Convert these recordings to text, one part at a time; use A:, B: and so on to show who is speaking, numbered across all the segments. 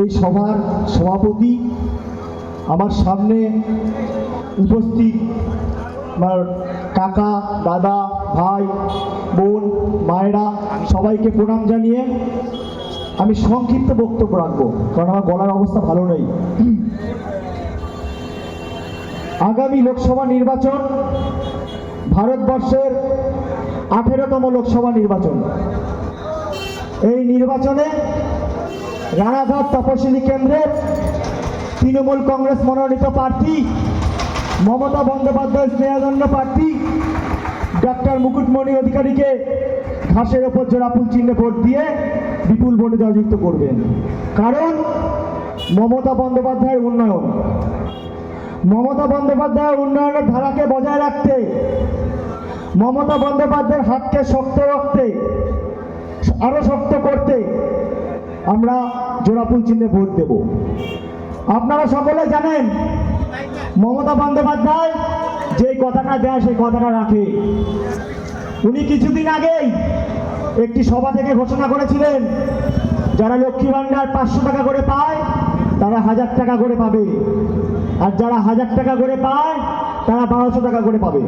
A: এই সভার সভাপতি আমার সামনে উপস্থিত আমার কাকা, দাদা, ভাই, বোন, মায়েরা, সবাইকে প্রণাম জানিয়ে আমি সংক্ষিপ্ত বক্তব্য রাখব, কারণ আমার গলার অবস্থা ভালো নেই। আগামী লোকসভা নির্বাচন ভারতবর্ষের আঠেরোতম লোকসভা নির্বাচন। এই নির্বাচনে রানাঘাট তপশিলি কেন্দ্রের তৃণমূল কংগ্রেস মনোনীত প্রার্থী, মমতা বন্দ্যোপাধ্যায় স্নেহাধন্য প্রার্থী ডক্টর মুকুটমণি অধিকারীকে ঘাসের ওপর জোড়াফুল চিহ্নে ভোট দিয়ে বিপুল ভোটে জয়যুক্ত করবেন। কারণ মমতা বন্দ্যোপাধ্যায়ের উন্নয়ন, মমতা বন্দ্যোপাধ্যায়ের উন্নয়নের ধারাকে বজায় রাখতে, মমতা বন্দ্যোপাধ্যায়ের হাতকে শক্ত রাখতে, আরও শক্ত করতে আমরা জোড়াফুল চিহ্নে ভোট দেব। আপনারা সকলে জানেন, মমতা বন্দ্যোপাধ্যায় যে কথাটা দেয় সেই কথাটা রাখে। উনি কিছুদিন আগেই একটি সভা থেকে ঘোষণা করেছিলেন, যারা লক্ষ্মী ভাণ্ডার পাঁচশো টাকা করে পায়, তারা হাজার টাকা করে পাবে। আর যারা হাজার টাকা করে পায়, তারা বারোশো টাকা করে পাবে।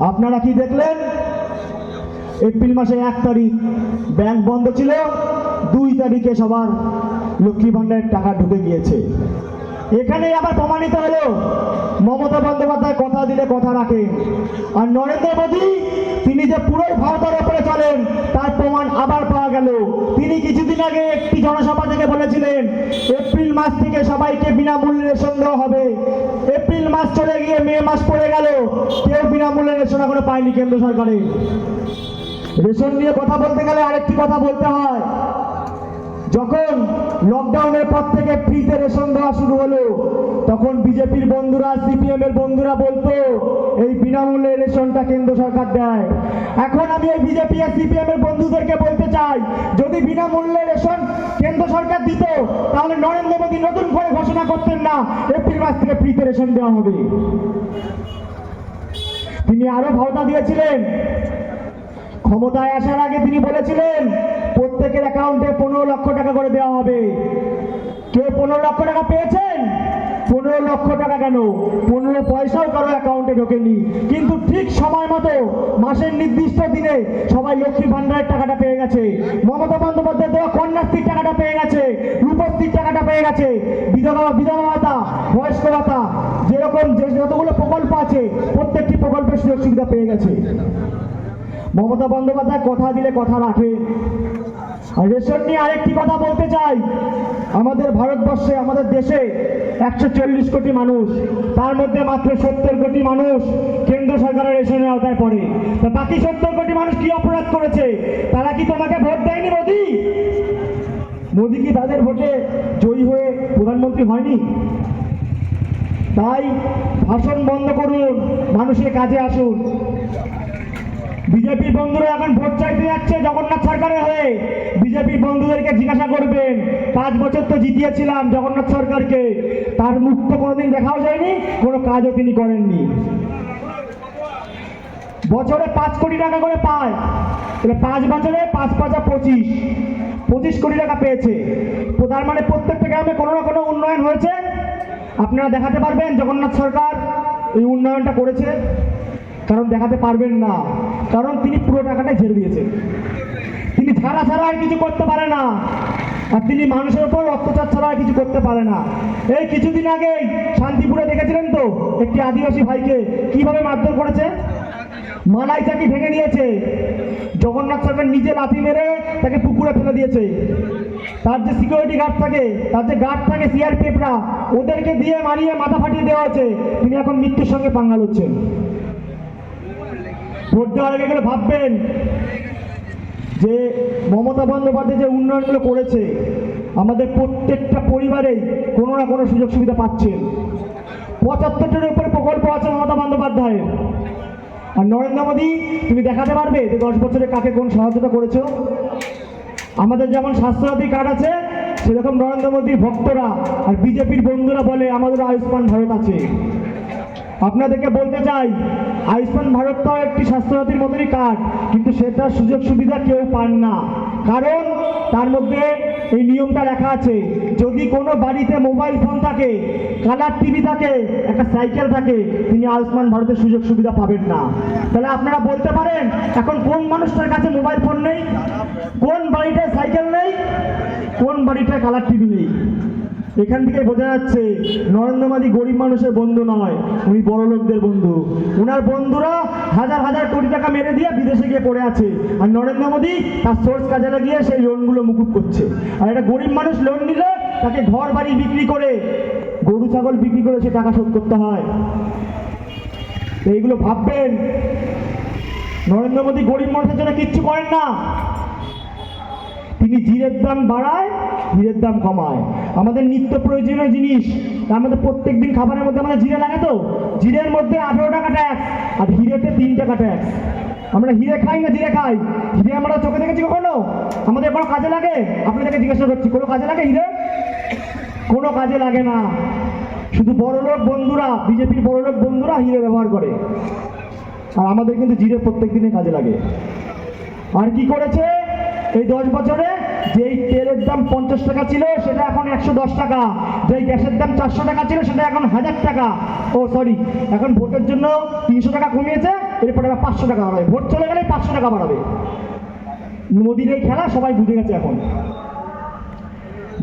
A: আপনারা কি দেখলেন? এপ্রিল মাসে এক তারিখ, ব্যাংক বন্ধ ছিল দুই তারিখে সবার লক্ষ্মী ভাণ্ডারের টাকা ঢুকে গিয়েছে। এখানে আবার প্রমাণিত হলো, মমতা বন্দ্যোপাধ্যায় কথা দিলে কথা রাখে। আর নরেন্দ্র মোদী, তিনি যে পুরোই ভারতের ওপরে চলেন, তার প্রমাণ আবার পাওয়া গেল। তিনি কিছুদিন আগে একটি জনসভা থেকে বলেছিলেন, এপ্রিল মাস থেকে সবাইকে বিনামূল্যে রেশন দেওয়া হবে। এপ্রিল মাস চলে গিয়ে মে মাস পড়ে গেল, কেউ বিনামূল্যে রেশন এখনও পায়নি কেন্দ্র সরকারে রেশন নিয়ে কথা বলতে গেলে আরেকটি কথা বলতে হয়। যখন লকডাউনের পর থেকে ফ্রিতে রেশন দেওয়া শুরু হলো, তখন বিজেপির বন্ধুরা সিপিএম এর বন্ধুরা বলতো, এই বিনামূল্যে রেশনটা কেন্দ্র সরকার দেয়। এখন আমি এই বিজেপি আর সিপিএম এর বন্ধুদেরকে বলতে চাই, যদি বিনামূল্যে রেশন কেন্দ্র সরকার দিত, তাহলে নরেন্দ্র মোদী নতুন করে ঘোষণা করতেন না, এপ্রিল মাস থেকে ফ্রিতে রেশন দেওয়া হবে। তিনি আরও ভাওতা দিয়েছিলেন। ক্ষমতায় আসার আগে তিনি বলেছিলেন প্রত্যেকের অ্যাকাউন্টে পনেরো লক্ষ টাকা করে দেওয়া হবে। কেউ পনেরো লক্ষ টাকা পেয়েছেন? পনেরো লক্ষ টাকা কেন? পনেরো পয়সাও কারও অ্যাকাউন্টে ঢোকেনি। কিন্তু ঠিক সময় মতো, মাসের নির্দিষ্ট দিনে সবাই লক্ষ্মী ভান্ডারের টাকাটা পেয়ে গেছে। মমতা বন্দ্যোপাধ্যায় দেওয়া কন্যাশ্রীর টাকাটা পেয়ে গেছে। রূপশ্রীর টাকাটা পেয়ে গেছে। বিধবা বিধবা ভাতা, বয়স্ক ভাতা, যেরকম যে যতগুলো প্রকল্প আছে, প্রত্যেকটি প্রকল্পের সুযোগ সুবিধা পেয়ে গেছে। মমতা বন্দ্যোপাধ্যায় কথা দিলে কথা রাখে। আর রেশন নিয়ে আরেকটি কথা বলতে চাই। আমাদের ভারতবর্ষে, আমাদের দেশে একশো চল্লিশ কোটি মানুষ, তার মধ্যে মাত্র সত্তর কোটি মানুষ কেন্দ্র সরকারের রেশনের আওতায় পড়ে। তা বাকি সত্তর কোটি মানুষ কি অপরাধ করেছে? তারা কি তোমাকে ভোট দেয়নি মোদি? মোদি কি তাদের ভোটে জয়ী হয়ে প্রধানমন্ত্রী হয়নি? তাই ভাষণ বন্ধ করুন, মানুষের কাজে আসুন। বিজেপির বন্ধুরা এখন ভোট চাইতে যাচ্ছে জগন্নাথ সরকারের হয়ে। বিজেপির বন্ধুদেরকে জিজ্ঞাসা করবেন, পাঁচ বছর তো জিতিয়েছিলাম জগন্নাথ সরকারকে, তার মুখ তো কোনোদিন দেখাও যায়নি, কোনো কাজও তিনি করেননি। বছরে পাঁচ কোটি টাকা করে পায়। তাহলে পাঁচ বছরে পাঁচ পাঁচা পঁচিশ পঁচিশ কোটি টাকা পেয়েছে। তার মানে প্রত্যেকটা গ্রামে কোনো না কোনো উন্নয়ন হয়েছে। আপনারা দেখাতে পারবেন জগন্নাথ সরকার এই উন্নয়নটা করেছে। কারণ দেখাতে পারবেন না। কারণ তিনি পুরো টাকাটাই ঝেড়ে দিয়েছেন। তিনি ছাড়া ছাড়া আর কিছু করতে পারে না। আর তিনি মানুষের উপর অত্যাচার ছাড়া আর কিছু করতে পারে না। এই কিছুদিন আগেই শান্তিপুরে দেখেছিলেন তো একটি আদিবাসী ভাইকে কীভাবে মারধর করেছে? মালাই চাকি ভেঙে নিয়েছে। জগন্নাথ সরকার নিজে লাথি মেরে তাকে পুকুরে ফেলে দিয়েছে। তার যে সিকিউরিটি গার্ড থাকে, তার যে গার্ড থাকে সিআরপিএফরা ওদেরকে দিয়ে মারিয়ে মাথা ফাটিয়ে দেওয়া হচ্ছে তিনি এখন মৃত্যুর সঙ্গে পাঙ্গাল হচ্ছেন ভোট দেওয়ার আগে ভাববেন যে মমতা বন্দ্যোপাধ্যায় যে উন্নয়নগুলো করেছে, আমাদের প্রত্যেকটা পরিবারেই কোনো না কোনো সুযোগ সুবিধা পাচ্ছেন। পঁচাত্তরটার উপরে প্রকল্প আছে মমতা বন্দ্যোপাধ্যায়ের। আর নরেন্দ্র মোদী, তুমি দেখাতে পারবে যে দশ বছরে কাকে কোন সহায়তা করেছ। আমাদের যেমন স্বাস্থ্যসাথী কার্ড আছে, সেরকম নরেন্দ্র মোদীর ভক্তরা আর বিজেপির বন্ধুরা বলে আমাদের আয়ুষ্মান ভারত আছে। আপনাদেরকে বলতে চাই, আয়ুষ্মান ভারতটাও একটি স্বাস্থ্যসাথীর মতনই কার্ড, কিন্তু সেটার সুযোগ সুবিধা কেউ পান না। কারণ তার মধ্যে এই নিয়মটা লেখা আছে, যদি কোনো বাড়িতে মোবাইল ফোন থাকে, কালার টিভি থাকে, একটা সাইকেল থাকে, তিনি আয়ুষ্মান ভারতের সুযোগ সুবিধা পাবেন না। তাহলে আপনারা বলতে পারেন, এখন কোন মানুষটার কাছে মোবাইল ফোন নেই? কোন বাড়িটায় সাইকেল নেই? কোন বাড়িটায় কালার টিভি নেই? এখান থেকে বোঝা যাচ্ছে নরেন্দ্র মোদী গরিব মানুষের বন্ধু নয়, উনি বড় লোকদের বন্ধু। ওনার বন্ধুরা হাজার হাজার কোটি টাকা মেরে দিয়ে বিদেশে গিয়ে পড়ে আছে। আর নরেন্দ্র মোদী তার সোর্স কাজে লাগিয়ে সেই লোনগুলো মুকুব করছে। আর একটা গরিব মানুষ লোন নিলে তাকে ঘর বাড়ি বিক্রি করে, গরু, ছাগল বিক্রি করে সে টাকা শোধ করতে হয়। এইগুলো ভাববেন। নরেন্দ্র মোদী গরিব মানুষের জন্য কিচ্ছু করেন না। তিনি জিরের দাম বাড়ায়, জিরের দাম কমায়। আমাদের নিত্য প্রয়োজনীয় জিনিস, আমাদের প্রত্যেক দিন খাবারের মধ্যে আমাদের জিরে লাগে তো? জিরের মধ্যে আঠেরো টাকা ট্যাক্স আর হিরেতে তিন টাকা ট্যাক্স আমরা হিরে খাই না জিরে খাই? হিরে আমরা চোখে দেখেছি কখনো? আমাদের কোনো কাজে লাগে? আপনাদেরকে জিজ্ঞাসা করছি, কোনো কাজে লাগে হিরে? কোনো কাজে লাগে না। শুধু বড়লোক বন্ধুরা, বিজেপির বড়লোক বন্ধুরা হিরে ব্যবহার করে। আর আমাদের কিন্তু জিরে প্রত্যেক দিনে কাজে লাগে। আর কি করেছে? এই দশ বছরে যেই তেলের দাম পঞ্চাশ টাকা ছিল, সেটা এখন একশো দশ টাকা। যেই গ্যাসের দাম চারশো টাকা ছিল, সেটা এখন হাজার টাকা। ও সরি এখন ভোটের জন্য তিনশো টাকা কমিয়েছে, এরপরে আবার পাঁচশো টাকা বাড়াবে। ভোট চলে গেলে পাঁচশো টাকা বাড়াবে। মোদির এই খেলা সবাই বুঝে গেছে এখন।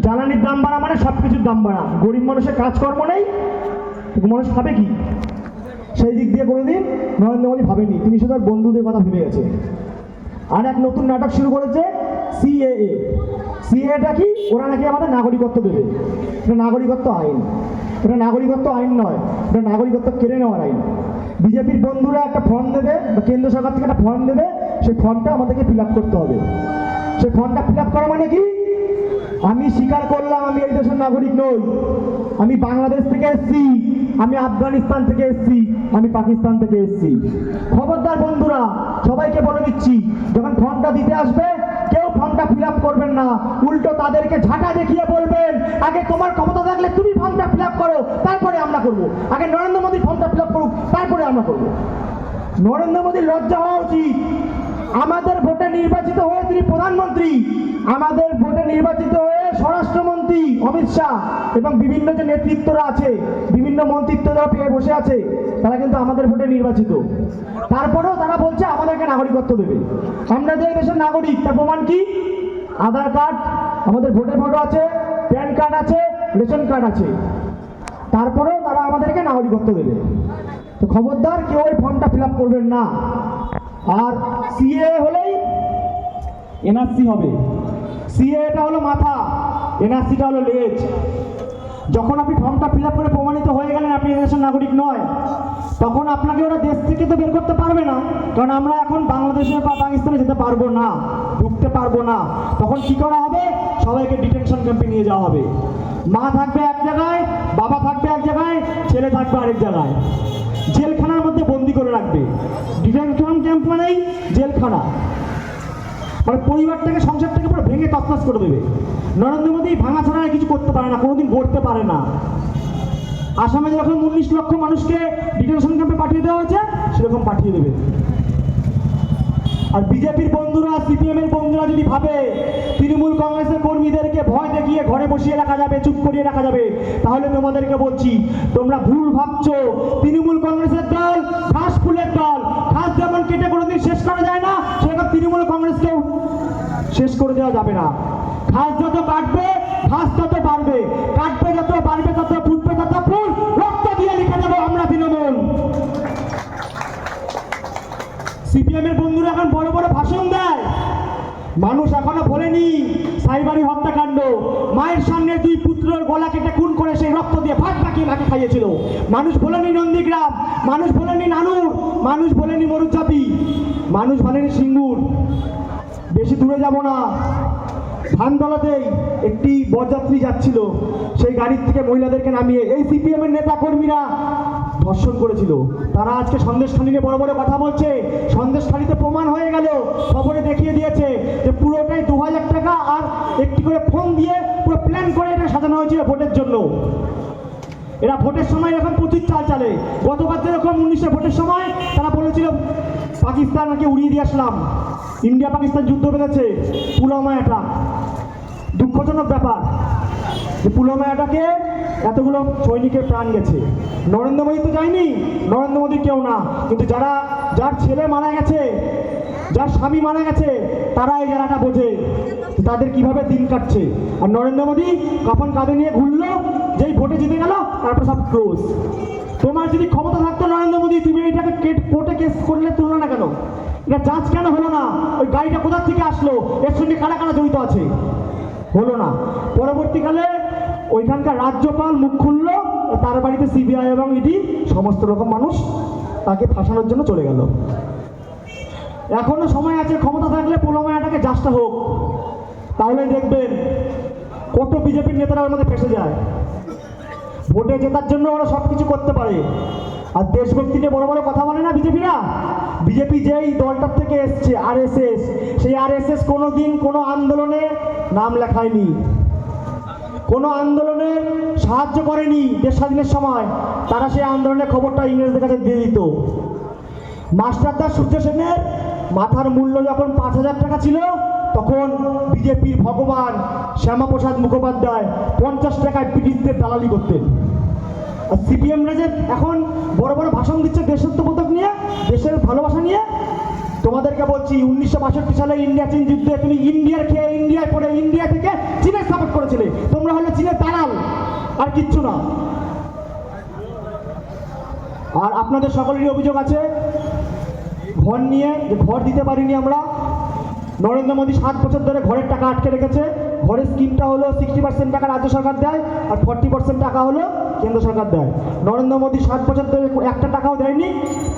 A: জ্বালানির দাম বাড়া মানে সব কিছুর দাম বাড়া। গরিব মানুষের কাজকর্ম নেই মানুষ খাবে কি? সেই দিক দিয়ে কোনোদিন নরেন্দ্র মোদী ভাবেনি। তিনি শুধু বন্ধুদের কথা ভেবে গেছে। আর এক নতুন নাটক শুরু করেছে সিএএ সিএটা কি? ওরা নাকি আমাদের নাগরিকত্ব দেবে। এটা নাগরিকত্ব আইন। এটা নাগরিকত্ব আইন নয়। এটা নাগরিকত্ব কেড়ে নেওয়ার আইন। বিজেপির বন্ধুরা একটা ফর্ম দেবে, বা কেন্দ্র সরকার থেকে একটা ফর্ম দেবে, সেই ফর্মটা আমাদেরকে ফিল করতে হবে। সেই ফর্মটা ফিল করা মানে কি? আমি স্বীকার করলাম আমি এই দেশের নাগরিক নই। আমি বাংলাদেশ থেকে এসেছি, আমি আফগানিস্তান থেকে এসেছি, আমি পাকিস্তান থেকে এসেছি। খবরদার বন্ধুরা, সবাইকে বলে দিচ্ছি, যখন ফর্মটা দিতে আসবে ফর্মটা ফিল করবেন না। উল্টো তাদেরকে ঝাঁটা দেখিয়ে বলবেন, আগে তোমার ক্ষমতা থাকলে তুমি ফর্মটা ফিল করো, তারপরে আমরা করব। আগে নরেন্দ্র মোদী ফর্মটা ফিল করুক, তারপরে আমরা করব। নরেন্দ্র মোদীর লজ্জা হওয়া উচিত। আমাদের ভোটে নির্বাচিত হয়ে তিনি প্রধানমন্ত্রী। আমাদের ভোটে নির্বাচিত হয়ে স্বরাষ্ট্রমন্ত্রী অমিত শাহ এবং বিভিন্ন যে নেতৃত্বরা আছে, বিভিন্ন মন্ত্রিত্বরা পেয়ে বসে আছে, তারা কিন্তু আমাদের ভোটে নির্বাচিত। তারপরেও তারা বলছে, আমাদেরকে নাগরিকত্ব দেবে। আমরা যে দেশের নাগরিক, তার প্রমাণ কি? আধার কার্ড, আমাদের ভোটের ফটো আছে, প্যান কার্ড আছে, রেশন কার্ড আছে। তারপরেও তারা আমাদেরকে নাগরিকত্ব দেবে। তো খবরদার, কেউ ওই ফর্মটা ফিল করবেন না। আর সিএ হলেই এনআরসি হবে। সিএ এটা হলো মাথা। এনআরসিটা হলো লেজ। যখন আপনি ফর্মটা ফিল করে প্রমাণিত হয়ে গেলেন আপনি দেশের নাগরিক নয়, তখন আপনাকে ওরা দেশ থেকে তো বের করতে পারবে না, কারণ আমরা এখন বাংলাদেশে বা পাকিস্তানে যেতে পারব না, ঢুকতে পারব না। তখন কি করা হবে? সবাইকে ডিটেনশন ক্যাম্পে নিয়ে যাওয়া হবে। মা থাকবে এক জায়গায়, বাবা থাকবে এক জায়গায়, ছেলে থাকবে আরেক জায়গায়। জেলখানার মধ্যে বন্দি করে রাখবে। ডিটেনশন ক্যাম্প মানেই জেলখানা। মানে পরিবারটাকে, সংসারটাকে পুরো ভেঙে তসনস করে দেবে। নরেন্দ্র মোদী ভাঙা ছাড়া কিছু করতে পারে না, কোনোদিন গড়তে পারে না। আসামে যেরকম উনিশ লক্ষ মানুষকে ডিটেনশন ক্যাম্পে পাঠিয়ে দেওয়া হয়েছে, সেরকম পাঠিয়ে দেবে। আর বিজেপির বন্ধুরা সিপিএম এর বন্ধুরা যদি ভাবে তৃণমূল কংগ্রেসের কর্মীদেরকে ভয় দেখিয়ে ঘরে বসিয়ে রাখা যাবে, চুপ করিয়ে রাখা যাবে, তাহলে তোমাদেরকে বলছি, তোমরা ভুল ভাবছ। তৃণমূল কংগ্রেসের দল ঘাস ফুলের দল। ঘাস যেমন কেটে কোনোদিন শেষ করা যায় না, সেরকম তৃণমূল কংগ্রেসকেও শেষ করে দেওয়া যাবে না। ঘাস যত কাটবে ঘাস তত বাড়বে। কাটবে যত বাড়বে, তত ফুল রক্ত দিয়ে লিখে দেবো আমরা তৃণমূল সিপিএম এর বন্ধুরা এখন বড় বড় ভাষণ দেয় মানুষ এখনও ভোলেনি সাইবারি হত্যাকাণ্ড। মায়ের সামনে দুই পুত্রের গলা কেটে খুন করে সেই রক্ত দিয়ে ভাত পাকিয়ে মাকে খাইয়েছিল। মানুষ ভোলেনি নন্দীগ্রাম, মানুষ ভোলেনি নানুর, মানুষ ভোলেনি মরুচাপি, মানুষ ভোলেনি সিঙ্গুর। বেশি দূরে যাব না। ধানতলাতেই একটি বরযাত্রী যাচ্ছিল। সেই গাড়ির থেকে মহিলাদেরকে নামিয়ে এই সিপিএম এর নেতা কর্মীরা ধর্ষণ করেছিল। তারা আজকে সন্দেশখালী নিয়ে বড় বড় কথা বলছে। সন্দেশখালীতে প্রমাণ হয়ে গেল, খবরে দেখিয়ে দিয়েছে যে পুরোটাই দু হাজার টাকা আর একটি করে ফোন দিয়ে পুরো প্ল্যান করে এটা সাজানো হয়েছিল ভোটের জন্য। এরা ভোটের সময় এখন প্রচুর চাল চালে। গতবার যেরকম উনিশে ভোটের সময় তারা বলেছিল, পাকিস্তান উড়িয়ে দিয়ে আসলাম। ইন্ডিয়া পাকিস্তান যুদ্ধ বেঁধেছে। পুলওয়ামা অ্যাটাক দুঃখজনক ব্যাপার। যে পুলমায়াটাকে এতগুলো সৈনিকের প্রাণ গেছে। নরেন্দ্র মোদী তো যায়নি। নরেন্দ্র মোদী কেউ না। কিন্তু যারা, যার ছেলে মারা গেছে, যার স্বামী মারা গেছে, তারা এই জায়গাটা বোঝে তাদের কীভাবে দিন কাটছে। আর নরেন্দ্র মোদী কখন কাঁধে নিয়ে ঘুরলো, যেই ভোটে জিতে গেল, তারপর সব ক্লোজ তোমার যদি ক্ষমতা থাকতো নরেন্দ্র মোদী, তুমি এইটাকে কেট- কোর্টে কেস করলে তুলনা না কেন? এটা যাচ কেন হলো না? ওই গাড়িটা কোথা থেকে আসলো? এর সঙ্গে কারা কারা জড়িত আছে? হলো না। পরবর্তীকালে ওইখানকার রাজ্যপাল মুখ খুললো তার বাড়িতে সিবিআই এবং ইডি সমস্ত রকম মানুষ তাকে ফাঁসানোর জন্য চলে গেল। এখনও সময় আছে, ক্ষমতা থাকলে পোলামায়াটাকে জাস্টা হোক। তাহলে দেখবেন কত বিজেপির নেতারা ওর মধ্যে ফেসে যায়। ভোটে জেতার জন্য ওরা সব কিছু করতে পারে। আর দেশভক্তি নিয়ে বড় বড় কথা বলে না বিজেপিরা? বিজেপি যেই দলটার থেকে এসছে আর সেই আর এস এস কোনো দিন কোনো আন্দোলনে নাম লেখায়নি। কোনো আন্দোলনে সাহায্য করেনি দেশ স্বাধীনের সময়, তারা সেই আন্দোলনের খবরটা ইংরেজদের কাছে দিয়ে দিত। মাস্টারদা সূর্য সেনের মাথার মূল্য যখন পাঁচ হাজার টাকা ছিল, তখন বিজেপির ভগবান শ্যামাপ্রসাদ মুখোপাধ্যায় পঞ্চাশ টাকায় ব্রিটিশদের দালালি করতেন। আর সিপিএমরা যে এখন বড় বড় ভাষণ দিচ্ছে দেশত্ববোধক নিয়ে, দেশের ভালোবাসা নিয়ে তোমাদেরকে বলছি, উনিশশো বাষট্টি সালে ইন্ডিয়া চীন যুদ্ধে তুমি ইন্ডিয়ার খেয়ে ইন্ডিয়ায় পড়ে, ইন্ডিয়া থেকে চীনের সাপোর্ট করেছিলে। তোমরা হলে চীনের দালাল, আর কিচ্ছু না। আর আপনাদের সকলেরই অভিযোগ আছে, ঘর নিয়ে, যে ঘর দিতে পারিনি আমরা, নরেন্দ্র মোদী সাত বছর ধরে ঘরের টাকা আটকে রেখেছে, ঘরের স্কিমটা হলো সিক্সটি পার্সেন্ট টাকা রাজ্য সরকার দেয়, আর ফর্টি পার্সেন্ট টাকা হলো কেন্দ্র সরকার দেয়। নরেন্দ্র মোদী সাত বছর ধরে একটা টাকাও দেয়নি,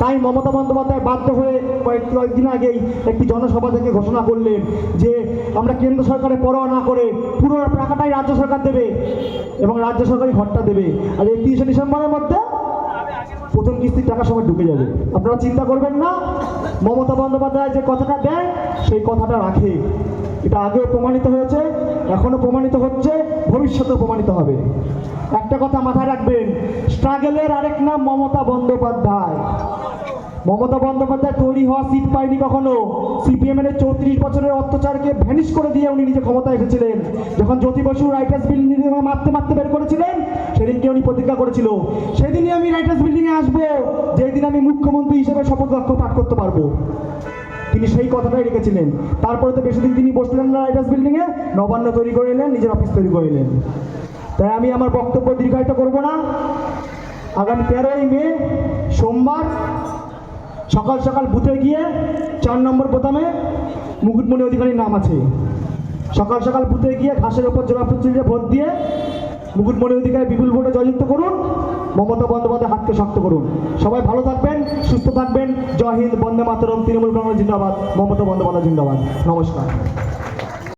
A: তাই মমতা বন্দ্যোপাধ্যায় বাধ্য হয়ে কয়েকটি কয়েকদিন আগেই একটি জনসভা থেকে ঘোষণা করলেন যে আমরা কেন্দ্র সরকারের পরোয়া না করে পুরো টাকাটাই রাজ্য সরকার দেবে এবং রাজ্য সরকারই ঘরটা দেবে। আর এই তিরিশে ডিসেম্বরের মধ্যে প্রথম কিস্তির টাকা সময় ঢুকে যাবে। আপনারা চিন্তা করবেন না। মমতা বন্দ্যোপাধ্যায় যে কথাটা দেয়, সেই কথাটা রাখে। এটা আগেও প্রমাণিত হয়েছে, এখনও প্রমাণিত হচ্ছে, ভবিষ্যতেও প্রমাণিত হবে। একটা কথা মাথায় রাখবেন, স্ট্রাগলের আরেক নাম মমতা বন্দ্যোপাধ্যায়। মমতা বন্দ্যোপাধ্যায় তৈরি হওয়া সিট পায়নি কখনো। সিপিএম এর চৌত্রিশ বছরের অত্যাচারকে ভ্যানিশ করে দিয়ে উনি নিজে ক্ষমতায় এসেছিলেন। যখন জ্যোতি বসু রাইটার্স বিল্ডিং মারতে মারতে বের করেছিলেন, সেদিনকে উনি প্রতিজ্ঞা করেছিল, সেদিনই আমি রাইটার্স বিল্ডিংয়ে আসব যেই দিন আমি মুখ্যমন্ত্রী হিসেবে শপথ বাক্য পাঠ করতে পারব। তিনি সেই কথাটাই রেখেছিলেন। তারপরে তো বেশি দিন তিনি বসলেন না রাইটার্স বিল্ডিংয়ে নবান্ন তৈরি করে এলেন, নিজের অফিস তৈরি করে এলেন। তাই আমি আমার বক্তব্য দীর্ঘায়িত করব না। আগামী তেরোই মে, সোমবার সকাল সকাল বুথে গিয়ে চার নম্বর বোতামে মুকুটমণি অধিকারীর নাম আছে। সকাল সকাল বুথে গিয়ে ঘাসের ওপর জোড়াপুত্রীকে ভোট দিয়ে মুকুটমণি অধিকারী বিপুল ভোটে জয়যুক্ত করুন, মমতা বন্দ্যোপাধ্যায় হাতকে শক্ত করুন। সবাই ভালো থাকবেন, সুস্থ থাকবেন। জয় হিন্দ, বন্দে মাতরম, তৃণমূল কংগ্রেস জিন্দাবাদ, মমতা বন্দ্যোপাধ্যায় জিন্দাবাদ। নমস্কার।